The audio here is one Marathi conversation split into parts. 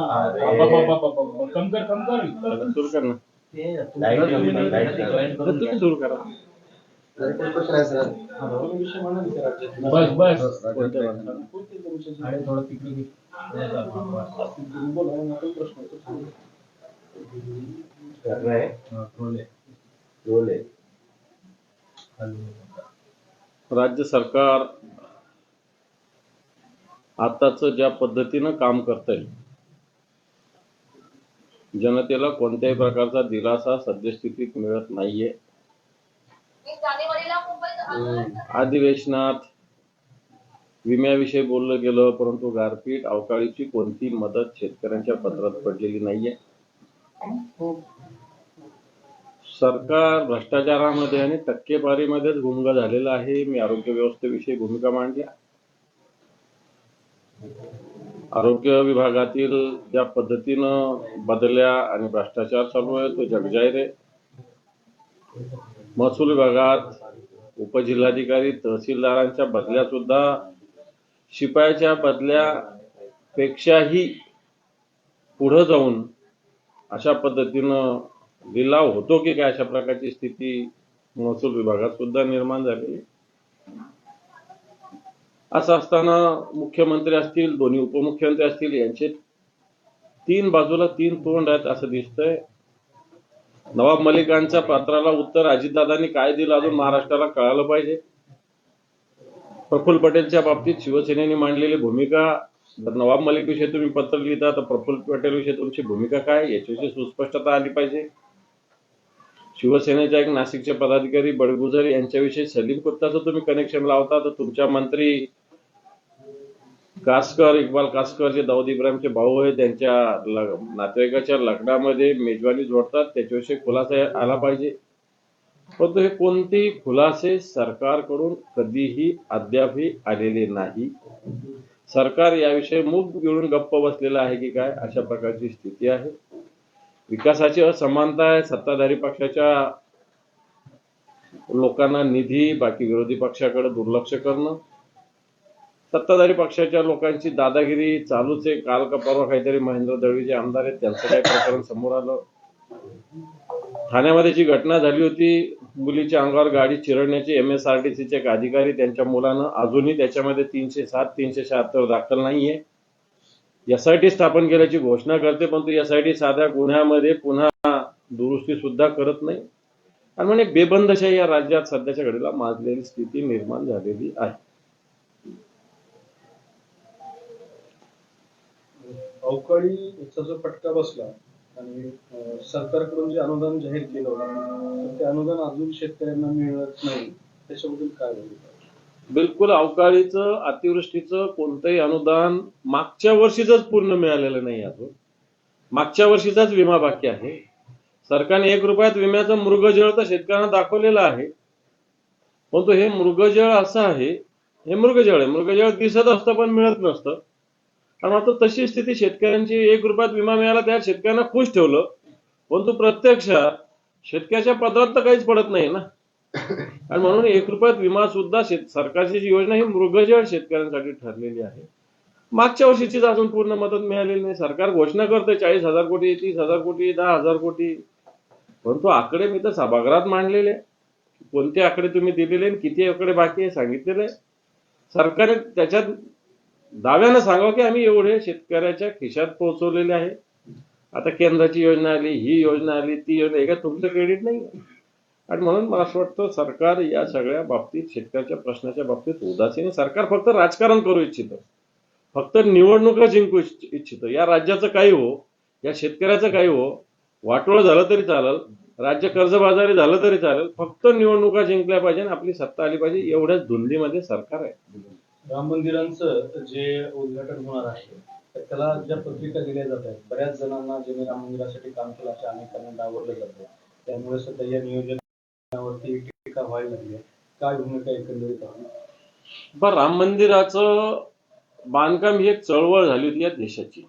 कम कर कम कर. सुरू कर ना. लाइट कमी नाही, लाइट कमी. तुम्ही सुरू करा. बस बस. राज्य सरकार आताच ज्या पद्धतीनं काम करतंय जनतेला कोणत्याही प्रकारचा दिलासा सद्यस्थितीत मिळत नाहीये. अधिवेशनात विम्याविषयी बोललं गेलं परंतु गारपीट अवकाळीची कोणती मदत शेतकऱ्यांच्या पत्रात पडलेली नाहीये. सरकार भ्रष्टाचारामध्ये आणि टक्केवारीमध्येच गुंग झालेलं आहे. मी आरोग्य व्यवस्थेविषयी भूमिका मांडली. आरोग्य विभागातील ज्या पद्धतीनं बदल्या आणि भ्रष्टाचार चालू आहे तो जगजाहीर आहे. महसूल विभागात उपजिल्हाधिकारी तहसीलदारांच्या बदल्या सुद्धा शिपायाच्या बदल्यापेक्षाही पुढं जाऊन अशा पद्धतीनं लिलाव होतो की काय अशा प्रकारची स्थिती महसूल विभागात सुद्धा निर्माण झाली. असं असताना मुख्यमंत्री असतील दोन्ही उपमुख्यमंत्री असतील यांचे तीन बाजूला तीन तोंड आहेत असं दिसतंय. नवाब मलिकांच्या पात्राला उत्तर अजितदादांनी काय दिलं अजून महाराष्ट्राला कळालं पाहिजे. प्रफुल्ल पटेलच्या बाबतीत शिवसेनेने मांडलेली भूमिका जर नवाब मलिक विषयी तुम्ही पत्र लिहिता तर प्रफुल्ल पटेल विषयी तुमची भूमिका काय? याच्याविषयी सुस्पष्टता आली पाहिजे. शिवसेनेच्या एक नाशिकचे पदाधिकारी बडगुजर यांच्याविषयी सलीम गुप्ताचं तुम्ही कनेक्शन लावता तर तुमच्या मंत्री कासकर इक्बाल कासकर जे दाऊद इब्राहिमचे भाऊ आहे त्यांच्या नातेवाईकाच्या लग्नामध्ये मेजवानी जोडतात. त्याच्याविषयी खुलासा आला पाहिजे. परंतु हे कोणतेही खुलासे सरकारकडून कधीही अद्यापही आलेले नाही? सरकार याविषयी मूग गिळून गप्प बसलेला आहे की काय? अशा प्रकारची स्थिती आहे. विकासाची असमानता आहे. सत्ताधारी पक्षाच्या लोकांना निधी बाकी विरोधी पक्षाकडे दुर्लक्ष करणं सत्ताधारी पक्षाच्या लोकांची दादागिरी चालूच आहे. काल का परवा काहीतरी महेंद्र दळवी जे आमदार आहेत. त्यांचं काही प्रकरण समोर आलं. ठाण्यामध्ये जी घटना झाली होती मुलीच्या अंगावर गाडी चिरडण्याची एम एस आर टी सीचे एक अधिकारी त्यांच्या मुलानं अजूनही त्याच्यामध्ये तीनशे सात तीनशे शहात्तर दाखल नाहीये. एसआयटी स्थापन केल्याची घोषणा करते परंतु एसआयटी साध्या गुन्ह्यामध्ये पुन्हा दुरुस्ती सुद्धा करत नाही. आणि म्हणजे बेबंदशाही या राज्यात सध्याच्या घडीला माजलेली स्थिती निर्माण झालेली आहे. अवकाळी याचा जो फटका बसला आणि सरकारकडून जे अनुदान जाहीर केलं होतं ते अनुदान अजून शेतकऱ्यांना मिळत नाही. त्याच्याबद्दल काय बिलकुल अवकाळीचं अतिवृष्टीचं कोणतंही अनुदान मागच्या वर्षीच पूर्ण मिळालेलं नाही अजून. मागच्या वर्षीचाच विमा बाकी आहे. सरकारने एक रुपयात विम्याचं मृगजळ तर शेतकऱ्यांना दाखवलेलं आहे. परंतु हे मृगजळ असं आहे हे मृगजळ आहे. मृगजळ दिसत असतं पण मिळत नसतं. आणि आता तशी स्थिती शेतकऱ्यांची एक रुपयात विमा मिळाला त्या शेतकऱ्यांना खुश ठेवलं. परंतु प्रत्यक्षात शेतकऱ्याच्या पदरात तर काहीच पडत नाही ना. आणि म्हणून एक रुपयात विमा सुद्धा शेत सरकारची जी योजना ही मृगजळ शेतकऱ्यांसाठी ठरलेली आहे. मागच्या वर्षीचीच अजून पूर्ण मदत मिळालेली नाही. सरकार घोषणा करते चाळीस हजार कोटी तीस हजार कोटी दहा हजार कोटी. परंतु आकडे मी तर सभागृहात मांडलेले. कोणते आकडे तुम्ही दिलेले आणि किती आकडे बाकी आहे सांगितलेले. सरकारने त्याच्यात दाव्यानं सांगावं की आम्ही एवढे शेतकऱ्याच्या खिशात पोहोचवलेले आहे. आता केंद्राची योजना आली ही योजना आली ती योजना एका तुमचं क्रेडिट नाही? आणि म्हणून मला असं वाटतं सरकार या सगळ्या बाबतीत शेतकऱ्याच्या प्रश्नाच्या बाबतीत उदासीन सरकार फक्त राजकारण करू इच्छितं. फक्त निवडणुका जिंकू इच्छितं. या राज्याचं काही हो या शेतकऱ्याचं काही हो वाटोळं झालं तरी चालेल राज्य कर्जबाजारी झालं तरी चालेल फक्त निवडणुका जिंकल्या पाहिजे आणि आपली सत्ता आली पाहिजे एवढ्याच धुंदीमध्ये सरकार आहे. राम मंदिरांचं जे उद्घाटन होणार आहे तर त्याला ज्या पत्रिका दिल्या जात आहेत बऱ्याच जणांना ज्यांनी राम मंदिरासाठी काम केलं अशा अनेकांना डावरलं जातं. त्यामुळे सध्या या नियोजनावरती टीका व्हायला लागली आहे. काय भूमिका एकंदरीत आहे? राम मंदिराचं बांधकाम ही एक चळवळ झाली होती या देशाची.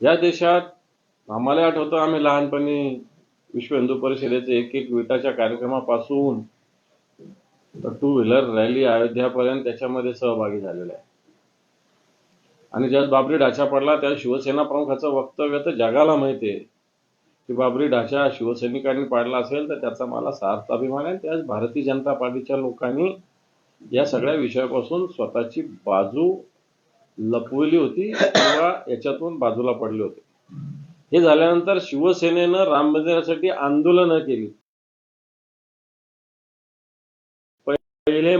या देशात आम्हाला आठवतं आम्ही लहानपणी विश्व हिंदू परिषदेचे एक एक विटाच्या कार्यक्रमापासून टू व्हीलर रॅली अयोध्यापर्यंत त्याच्यामध्ये सहभागी झालेला आहे. आणि ज्यात बाबरी ढाचा पडला त्या शिवसेना प्रमुखाचं वक्तव्य तर जगाला माहिती आहे. की बाबरी ढाचा शिवसैनिकांनी पाडला असेल तर त्याचा मला सार्थ अभिमान आहे. त्याच भारतीय जनता पार्टीच्या लोकांनी या सगळ्या विषयापासून स्वतःची बाजू लपवली होती किंवा याच्यातून बाजूला पडले होते. हे झाल्यानंतर शिवसेनेनं राम मंदिरासाठी आंदोलनं केली. மந்த